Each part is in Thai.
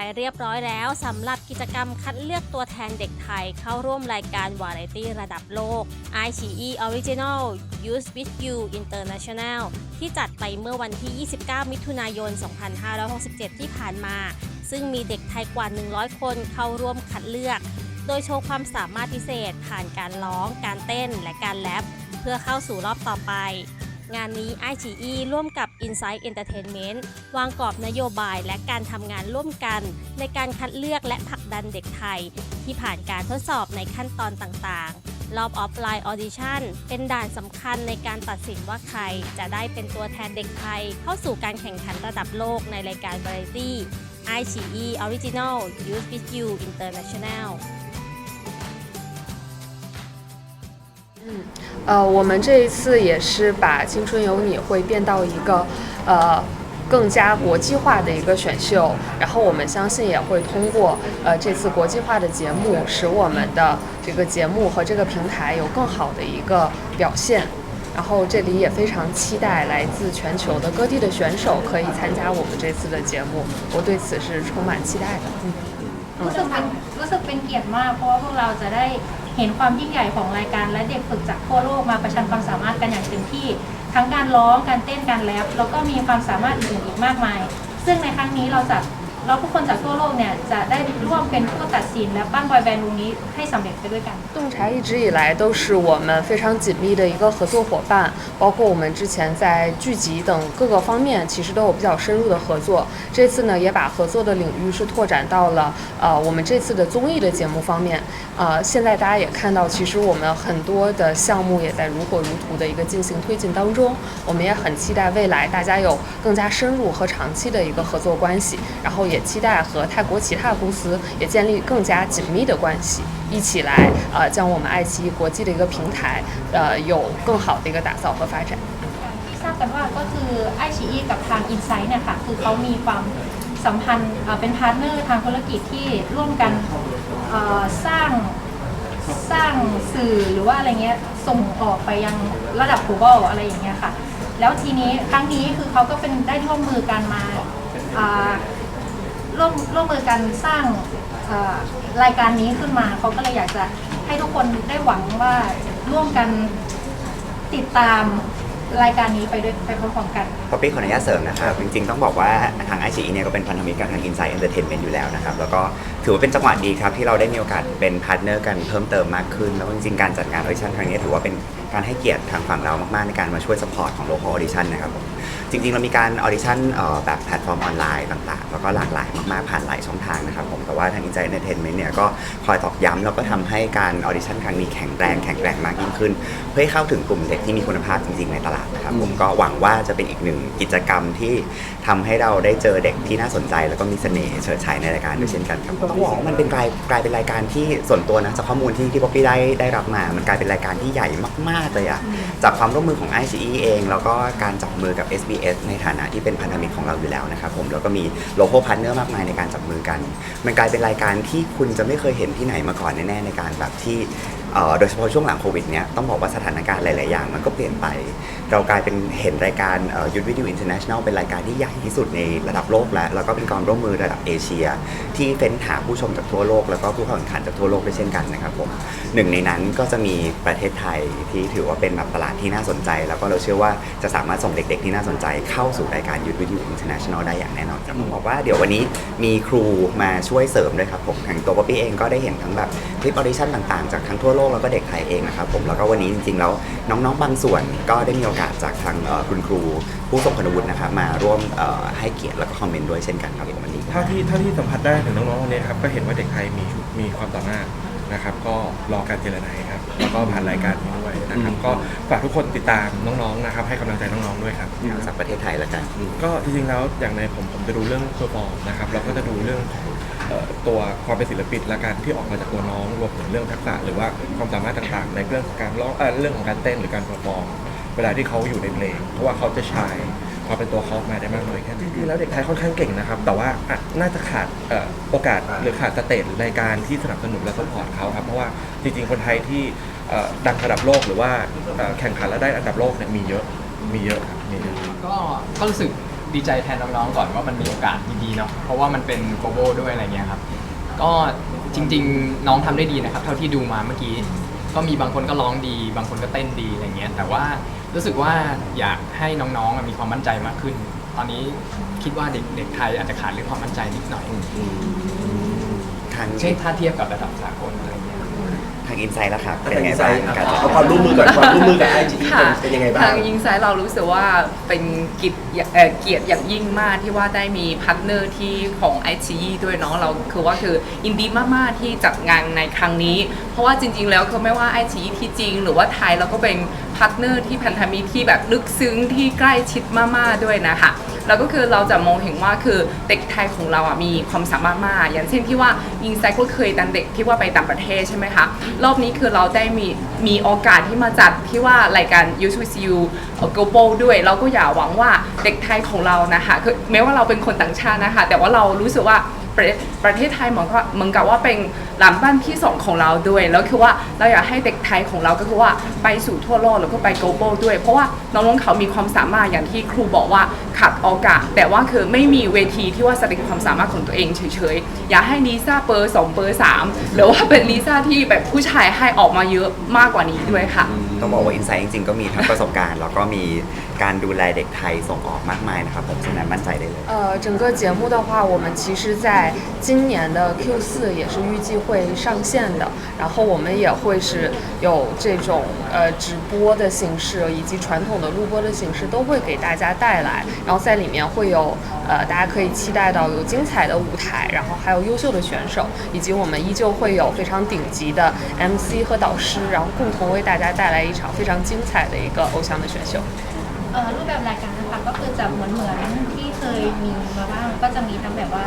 ไปเรียบร้อยแล้วสำหรับกิจกรรมคัดเลือกตัวแทนเด็กไทยเข้าร่วมรายการวาไรตี้ระดับโลก iQIYI Original Youth with You International ที่จัดไปเมื่อวันที่ 29 มิถุนายน 2567 ที่ผ่านมา ซึ่งมีเด็กไทยกว่า 100 คนเข้าร่วมคัดเลือก โดยโชว์ความสามารถพิเศษผ่านการร้อง การเต้น และการแรปเพื่อเข้าสู่รอบต่อไป งานนี้ iQIYI ร่วมกับ Insight Entertainment วางกรอบนโยบายและการทำงานร่วมกัน ในการคัดเลือกและผลักดันเด็กไทย ที่ผ่านการทดสอบในขั้นตอนต่างๆ รอบออฟไลน์ออดิชั่นเป็นด่านสำคัญในการตัดสินว่าใคร จะได้เป็นตัวแทนเด็กไทย เข้าสู่การแข่งขันระดับโลกในรายการ Variety iQIYI Original Youth with You International 呃，我们这一次也是把《青春有你》会变到一个呃更加国际化的一个选秀，然后我们相信也会通过呃这次国际化的节目，使我们的这个节目和这个平台有更好的一个表现。然后这里也非常期待来自全球的各地的选手可以参加我们这次的节目，我对此是充满期待的。嗯。 รู้สึกเป็นรู้สึกเป็นเกียรติมาก เพราะว่าพวกเราจะได้ เห็นความยิ่งใหญ่ของรายการและเด็กฝึกจากทั่วโลกมาประชันความสามารถกันอย่างเต็มที่ ทั้งการร้องการเต้นการแรปแล้วก็มีความสามารถอื่นๆอีกมากมาย ซึ่งในครั้งนี้เราจะ เราทุกคนจากทั่วโลกเนี่ยจะได้ร่วมเป็นผู้ตัดสินและปั้นบอยแบนด์วงนี้ให้สำเร็จไปด้วยกัน 洞察一直以来都是我们非常紧密的一个合作伙伴，包括我们之前在剧集等各个方面，其实都有比较深入的合作。这次呢，也把合作的领域是拓展到了呃我们这次的综艺的节目方面。呃，现在大家也看到，其实我们很多的项目也在如火如荼的一个进行推进当中。我们也很期待未来大家有更加深入和长期的一个合作关系，然后也 期待和泰国其他公司也建立更加紧密的关系，一起来呃将我们爱奇艺国际的一个平台呃有更好的一个打造和发展。 ที่ทราบกันว่าก็คือไอชีอีกับทาง i n s i ซ h t เนี่ยค่ะคือเขามีความสัมพันธ์เอ่อเป็นพาร์ทเนอร์ทางธุรกิจที่ร่วมกันเอ่อสร้างสร้างสื่อหรือว่าอะไรเงี้ยส่งออกไปยังระดับ global อะไรอย่างเงี้ยค่ะ แล้วทีนี้ครั้งนี้คือเขาก็เป็นได้ร่วมมือกันมาอ่า ร่วมร่วมมือกันสร้างเอ่อรายการนี้ขึ้นมาเขาก็เลยอยากจะให้ทุกคนได้หวังว่าร่วมกันติดตามรายการนี้ไปด้วยไปพร้อมๆกัน ป๊อปปี้ขออนุญาตเสริมนะครับ จริงๆ ต้องบอกว่าทางไอชีเนี่ยก็เป็นพันธมิตรกับทาง Inside Entertainment อยู่แล้วนะครับ แล้วก็ถือว่าเป็นจังหวะดีครับ ที่เราได้มีโอกาสเป็นพาร์ทเนอร์กันเพิ่มเติมมากขึ้น แล้วจริงๆ การจัดงานออดิชั่นครั้งนี้ถือว่าเป็น การให้เกียรติทางฝั่งเรามาก ๆ ในการมาช่วยสปอร์ตของ local audition นะครับผมจริง ๆ เรามีการออดิชั่นแบบแพลตฟอร์มออนไลน์ต่าง ๆ แล้วก็หลากหลายมาก ๆ ผ่านหลายช่องทางนะครับผมแต่ว่าทาง Inside Entertainment เนี่ยก็คอยตอกย้ำแล้วก็ทำให้การออดิชั่นครั้งนี้แข็งแรงแข็งแรงมากยิ่งขึ้น เพื่อให้เข้าถึงกลุ่มเด็กที่มีคุณภาพจริง ๆ ในตลาดนะครับผมก็หวังว่าจะเป็นอีกหนึ่งกิจกรรมที่ทำให้เราได้เจอเด็กที่น่าสนใจ แล้วก็มีเสน่ห์เฉิดฉายในรายการด้วยเช่นกันครับต้องบอกว่ามันเป็นกลายกลายเป็นรายการที่ส่วนตัวนะจากข้อมูลที่ที่ป๊อปปี้ได้ได้รับมา มันกลายเป็นรายการที่ใหญ่มากๆเลยอะจากความร่วมมือของ i อ e เอง แล้วก็การจับมือกับ SBS ในฐานะที่เป็นพันธมิตรของเราอยู่แล้วนะครับผมแล้วก็มีโลโก้พาร์ทเนอร์มากมายในการจับมือกัน มันกลายเป็นรายการที่คุณจะไม่เคยเห็นที่ไหนมาก่อนแน่ๆในการแบบที่เอ่อ โดยเฉพาะช่วงหลังโควิดเนี่ยต้องบอกว่าสถานการณ์หลาย ๆ อย่าง มันก็เปลี่ยนไป เรากลายเป็นเห็นรายการยูทวิดีโออินเตอร์เนชั่นแนลเป็นรายการที่ใหญ่ที่สุดในระดับโลกแล้วแล้วก็เป็นการร่วมมือระดับเอเชีย ที่เฟ้นหาผู้ชมจากทั่วโลก แล้วก็ผู้เข้าแข่งขันจากทั่วโลกด้วยเช่นกันนะครับผมหนึ่งในนั้นก็จะมีประเทศไทยที่ถือว่าเป็นแบบตลาดที่น่าสนใจ แล้วก็เราเชื่อว่าจะสามารถส่งเด็ก ๆ ที่น่าสนใจเข้าสู่รายการยูทวิดีโออินเตอร์เนชั่นแนลได้อย่างแน่นอนครับผมบอกว่าเดี๋ยววันนี้มีครูมาช่วยเสริมด้วยครับผมทางตัวป๊อปปี้เองก็ได้เห็นทั้งแบบคลิปออดิชั่นต่าง ๆ จากทั้งทั่วโลกแล้วก็เด็กไทยเองนะครับผมแล้วก็วันนี้จริงๆแล้วน้องๆบางส่วนก็ได้มีโอกาสจากทางเอ่อคุณครูผู้ทรงคุณวุฒินะครับมาร่วมเอ่อให้เกียรติแล้วก็คอมเมนต์ด้วยเช่นกันครับผมวันนี้เท่าที่เท่าที่สัมผัสได้ถึงน้องๆวันนี้ครับก็เห็นว่าเด็กไทยมีมีความสามารถนะครับก็รอการเจรนายครับแล้วก็ผ่านรายการนี้ด้วยนะครับก็ฝากทุกคนติดตามน้องๆนะครับให้กำลังใจน้องๆด้วยครับสักประเทศไทยแล้วกัน ก็จริงๆแล้วอย่างในผมผมจะดูเรื่องเพอร์ฟอร์มนะครับแล้วก็จะดูเรื่องของเอ่อ ตัวความเป็นศิลปินและการที่ออกมาจากตัวน้องรวมถึงเรื่องทักษะหรือว่าความสามารถต่างๆ ในเรื่องของการร้องเอ่อเรื่องของการเต้นหรือการเพอร์ฟอร์มเวลาที่เขาอยู่ในเพลงเพราะว่าเขาจะชายความเป็นตัวเขาออกมาได้มากน้อยแค่ไหนจริงๆแล้วเด็กไทยค่อนข้างเก่งนะครับ แต่ว่าอะน่าจะขาดเอ่อโอกาสหรือขาดสเตจในการที่สนับสนุนและสปอร์ตเขาครับเพราะว่าจริงๆคนไทยที่เอ่อดังระดับโลกหรือว่าเอ่อแข่งขันและได้อันดับโลกเนี่ยมีเยอะมีเยอะครับมีเยอะ ก็ก็รู้สึก ดีใจแทนน้องๆก่อนว่ามันมีโอกาสดีๆเนาะเพราะว่ามันเป็นโกโบด้วยอะไรเงี้ยครับ ก็จริง ๆ น้องทำได้ดีนะครับ เท่าที่ดูมาเมื่อกี้ ก็มีบางคนก็ร้องดี บางคนก็เต้นดีอะไรเงี้ยแต่ว่ารู้สึกว่าอยากให้น้องๆอะมีความมั่นใจมากขึ้น ตอนนี้คิดว่าเด็กเด็กไทยอาจจะขาดเรื่องความมั่นใจนิดหน่อยทางเช่นถ้าเทียบกับระดับสากลอะไรเงี้ยทางอินไซด์แล้วครับแต่เป็นไงอินไซบ้างด์การจัดเอาความร่วมมือก่อนความร่วมมือกับไอจีค่ะเป็นยังไงบ้างทางยิงไซด์เรารู้สึกว่าเป็นกิจ เอ่อเกียรติอย่างยิ่งมากที่ว่าได้มีพาร์ทเนอร์ที่ของ i อ e ด้วยเนาะเราคือว่าคือยินดีมากๆที่จัดงานในครั้งนี้ เพราะว่าจริง ๆ แล้วคือไม่ว่า i อ e ที่จริง หรือว่าไทยเราก็เป็นพาร์ทเนอร์ที่พันธมิตรที่แบบลึกซึ้งที่ใกล้ชิดมากๆด้วยนะคะแล้วก็คือเราจะมองเห็นว่าคือเด็กไทยของเราอะมีความสามารถมาก อย่างเช่นที่ว่ายิงไซก็เคยดันเด็กที่ว่าไปต่างประเทศใช่ไหมคะรอบนี้คือเราได้มีมีโอกาสที่มาจัดที่ว่ารายการ u s u Global ด้วย เราก็อยากหวังว่า เด็กไทยของเรานะคะคือแม้ว่าเราเป็นคนต่างชาตินะคะ แต่ว่าเรารู้สึกว่าประประเทศไทยเหมือนกับเหมือนกับว่าเป็นหลานบ้านที่สองของเราด้วย แล้วคือว่าเราอยากให้เด็กไทยของเราก็คือว่าไปสู่ทั่วโลกแล้วก็ไป global ด้วย เพราะว่าน้องๆเขามีความสามารถอย่างที่ครูบอกว่าขาดโอกาส แต่ว่าคือไม่มีเวทีที่ว่าแสดงความสามารถของตัวเองเฉยๆ อยากให้ลิซ่าเบอร์สองเบอร์สามหรือว่าเป็นลิซ่าที่แบบผู้ชายให้ออกมาเยอะมากกว่านี้ด้วยค่ะ ต้องบอกว่าอินไซด์จริงๆก็มีทั้งประสบการณ์ แล้วก็มี การดูแลเด็กไทยส่งออกมากมายนะครับผมฉะนั้นมั่นใจได้เลย 呃，整个节目的话，我们其实在今年的 Q 四也是预计会上线的，然后我们也会是有这种呃直播的形式，以及传统的录播的形式，都会给大家带来。然后在里面会有呃大家可以期待到有精彩的舞台，然后还有优秀的选手，以及我们依旧会有非常顶级的 MC 和导师，然后共同为大家带来一场非常精彩的一个偶像的选秀。 เอ่อรูปแบบรายการนะคะก็คือจะเหมือนเหมือนที่เคยมีมาบ้างก็จะมีทั้งแบบว่า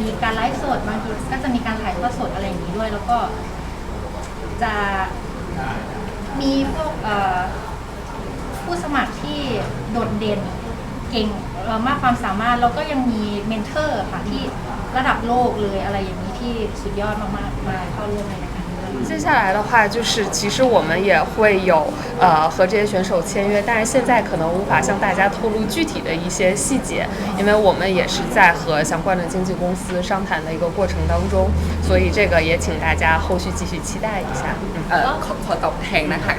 มีการไลฟ์สดบางทีก็จะมีการถ่ายทอดสดอะไรอย่างนี้ด้วย แล้วก็จะมีพวกเอ่อผู้สมัครที่โดดเด่นเก่งเอ่อมากความสามารถแล้วก็ยังมีเมนเทอร์ค่ะที่ระดับโลกเลยอะไรอย่างนี้ที่สุดยอดมากๆมาเข้าร่วมใน รายการนี้ด้วย 接下来的话，就是其实我们也会有呃和这些选手签约，但是现在可能无法向大家透露具体的一些细节，因为我们也是在和相关的经纪公司商谈的一个过程当中，所以这个也请大家后续继续期待一下。嗯。 เอ่อขอขอตอบแทนนะคะ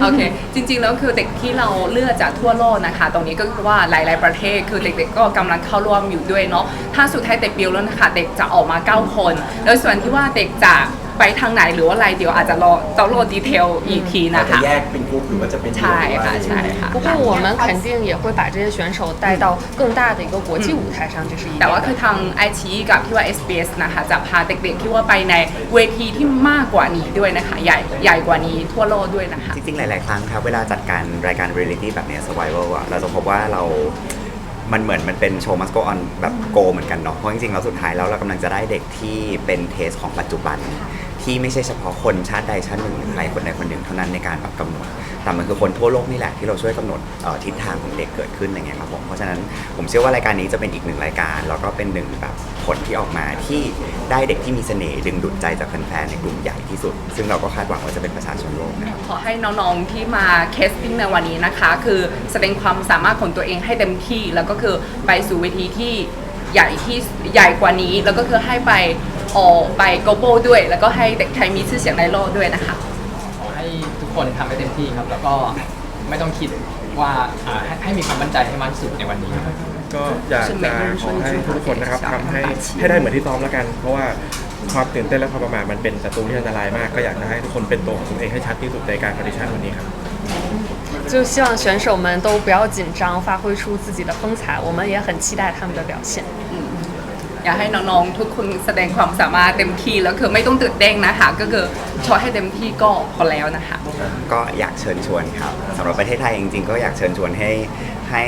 โอเค จริงๆ แล้วคือเด็กที่เราเลือกจากทั่วโลกนะคะ ตรงนี้ก็คือว่าหลาย ๆ ประเทศคือเด็กๆ ก็กำลังเข้าร่วมอยู่ด้วยเนาะ ถ้าสุดท้ายเด็กบิวแล้วนะคะ เด็กจะออกมา 9 คน แล้วส่วนที่ว่าเด็กจะ ไปทางไหนหรือว่าอะไรเดี๋ยวอาจจะรอต้องรอดีเทลอีกที อา นะ จจะ คะ แยกเป็นกลุ่มหรือว่าจะเป็น ใช่ค่ะใช่ค่ะ 不过我们肯定也会把这些选手带到更大的一个国际舞台上，这是一 แต่ 定 ว่า 的 คือ。ทางไอชีกับที่ว่า SBS นะคะจะพาเด็กๆ ที่ว่าไปในเวทีที่มากกว่านี้ด้วยนะคะ ใหญ่ใหญ่กว่านี้ทั่วโลกด้วยนะคะ จริงๆ หลาย ๆ ครั้งครับ เวลาจัดการรายการเรียลิตี้แบบเนี้ย survival อะเราจะพบว่าเรา มันเหมือนมันเป็นโชว์มัสโกออนแบบโกเหมือนกันเนาะ เพราะจริงๆ แล้วสุดท้ายแล้วเรากำลังจะได้เด็กที่เป็นเทสของปัจจุบัน ที่ไม่ใช่เฉพาะคนชาติใดชาติหนึ่งหรือใครคนใดคนหนึ่งเท่านั้นในการแบบกำหนด แต่มันคือคนทั่วโลกนี่แหละที่เราช่วยกำหนดทิศทางของเด็กเกิดขึ้นอะไรเงี้ยครับผม เพราะฉะนั้นผมเชื่อว่ารายการนี้จะเป็นอีกหนึ่งรายการแล้วก็เป็นหนึ่งแบบผลที่ออกมาที่ได้เด็กที่มีเสน่ห์ดึงดูดใจจากแฟนๆในกลุ่มใหญ่ที่สุด ซึ่งเราก็คาดหวังว่าจะเป็นประชาชนโลกนะครับขอให้น้องๆที่มาเคสติ้งในวันนี้นะคะ คือแสดงความสามารถของตัวเองให้เต็มที่แล้วก็คือไปสู่เวทีที่ใหญ่ที่ใหญ่กว่านี้แล้วก็คือให้ไป ออกไป global ด้วย แล้วก็ให้เด็กไทยมีชื่อเสียงในโลกด้วยนะคะ ขอให้ทุกคนทำให้เต็มที่ครับ แล้วก็ไม่ต้องคิดว่าอ่าให้ให้มีความมั่นใจให้มากที่สุดในวันนี้ครับ ก็อยากจะขอให้ทุกคนนะครับทำให้ให้ได้เหมือนที่ซ้อมแล้วกัน เพราะว่าความตื่นเต้นและความประมาทมันเป็นศัตรูที่อันตรายมาก ก็อยากจะให้ทุกคนเป็นตัวของตัวเองให้ชัดที่สุดในการปฏิชันวันนี้ครับ 就希望选手们都不要紧张，发挥出自己的风采。我们也很期待他们的表现。 อยากให้น้องๆทุกคนแสดงความสามารถเต็มที่แล้วคือไม่ต้องตื่นเต้นนะคะ ก็คือโชว์ให้เต็มที่ก็พอแล้วนะคะ ก็อยากเชิญชวนครับสำหรับประเทศไทยจริงๆ ก็อยากเชิญชวนให้ให้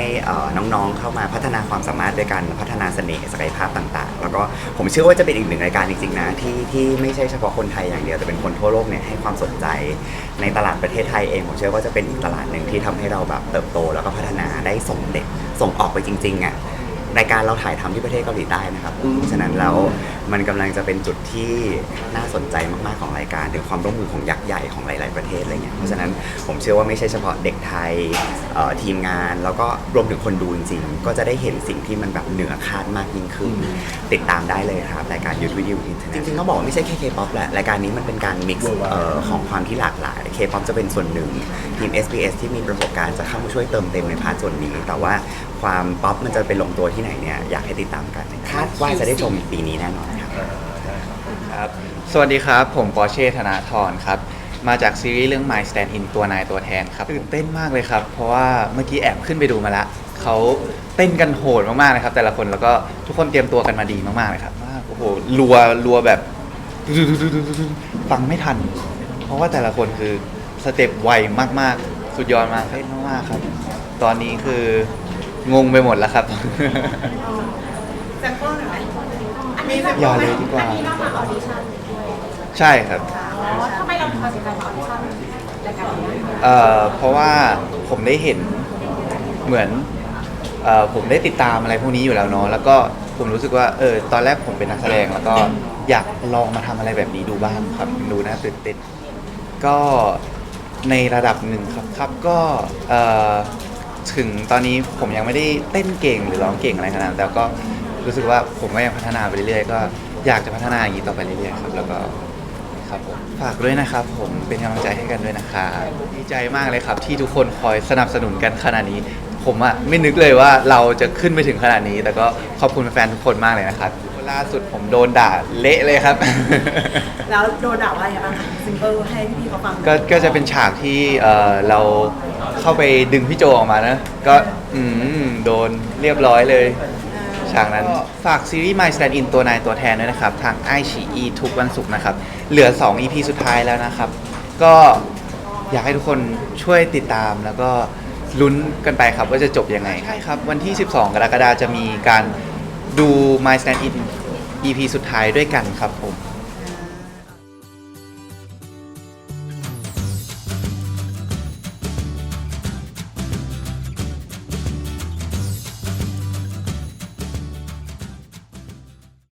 น้องๆเข้ามาพัฒนาความสามารถด้วยกันพัฒนาเสน่ห์ศักยภาพต่างๆ แล้วก็ผมเชื่อว่าจะเป็นอีกหนึ่งรายการจริงๆนะที่ที่ไม่ใช่เฉพาะคนไทยอย่างเดียวแต่เป็นคนทั่วโลกเนี่ยให้ความสนใจ ในตลาดประเทศไทยเองผมเชื่อว่าจะเป็นอีกตลาดหนึ่งที่ทำให้เราแบบเติบโต แล้วก็พัฒนาได้ส่งเด็กส่งออกไปจริงๆอะ รายการเราถ่ายทำที่ประเทศเกาหลีใต้นะครับเพราะฉะนั้นแล้วมันกำลังจะเป็นจุดที่น่าสนใจมากๆของรายการถึงความร่วมมือของยักษ์ใหญ่ของหลาย ๆประเทศอะไรเงี้ยเพราะฉะนั้นผมเชื่อว่าไม่ใช่เฉพาะเด็กไทยเอ่อทีมงาน แล้วก็รวมถึงคนดูจริงๆก็จะได้เห็นสิ่งที่มันแบบเหนือคาดมากยิ่งขึ้น ติดตามได้เลยครับรายการ YouTube Video Internet จริงๆต้องบอกว่าไม่ใช่แค่ K-POP แหละรายการนี้มันเป็นการมิกซ์ของความที่หลากหลาย K-POP จะเป็นส่วนหนึ่งทีม SBS ที่มีประสบการณ์จะเข้ามาช่วยเติมเต็มในพาร์ทส่วนนี้ แต่ว่า ความป๊อปมันจะไปลงตัวที่ไหนเนี่ยอยากให้ติดตามกันคาดว่าจะได้ชมปีนี้แน่นอนครับครับ สวัสดีครับ ผมปอร์เช่ธนาธรครับ มาจากซีรีส์เรื่อง My Stand In ตัวนายตัวแทนครับตื่นเต้นมากเลยครับ เพราะว่าเมื่อกี้แอบขึ้นไปดูมาละเขาเต้นกันโหดมากๆนะครับ แต่ละคนแล้วก็ทุกคนเตรียมตัวกันมาดีมากๆเลยครับมากโอ้โหรัวรัวแบบฟังไม่ทัน เพราะว่าแต่ละคนคือสเต็ปไวมากๆ สุดยอดมากเต้นมากๆครับ ตอนนี้คือ งงไปหมดแล้วครับอย่าเลยดีกว่าใช่ครับทำไมเราถึงตัดสินใจมาออดิชั่นรายการนี้เอ่อเพราะว่าผมได้เห็นเหมือนเอ่อผมได้ติดตามอะไรพวกนี้อยู่แล้วเนาะแล้วก็ผมรู้สึกว่าเออตอนแรกผมเป็นนักแสดงแล้วก็อยากลองมาทำอะไรแบบนี้ดูบ้างครับดูน่าตื่นเต้นก็ในระดับหนึ่งครับครับก็เอ่อ ถึงตอนนี้ผมยังไม่ได้เต้นเก่งหรือร้องเก่งอะไรขนาดนั้นแต่ก็รู้สึกว่าผมก็ยังพัฒนาไปเรื่อยๆก็อยากจะพัฒนาอย่างนี้ต่อไปเรื่อยๆครับ แล้วก็ครับผมฝากด้วยนะครับ ผมเป็นกำลังใจให้กันด้วยนะครับดีใจมากเลยครับ ที่ทุกคนคอยสนับสนุนกันขนาดนี้ ผมอะไม่นึกเลยว่าเราจะขึ้นไปถึงขนาดนี้ แต่ก็ขอบคุณแฟนๆทุกคนมากเลยนะครับ ล่าสุดผมโดนด่าเละเลยครับ แล้วโดนด่าว่าอย่างไรบ้างคะซิงเกิลให้พี่ๆเขาฟังหน่อยก็ก็จะเป็นฉากที่เอ่อเราเข้าไปดึงพี่โจออกมานะ ก็อืมโดนเรียบร้อยเลยฉากนั้น ฝากซีรีส์ My Stand In ตัวนายตัวแทนด้วยนะครับ ทาง i อ e ทุกวันศุกร์นะครับ เหลือ 2 EP สุดท้ายแล้วนะครับ ก็อยากให้ทุกคนช่วยติดตามแล้วก็ลุ้นกันไปครับว่าจะจบยังไง ใช่ครับ วันที่ 12 กรกฎาคมจะมีการ ดู My Stand In EP สุดท้ายด้วยกันครับผม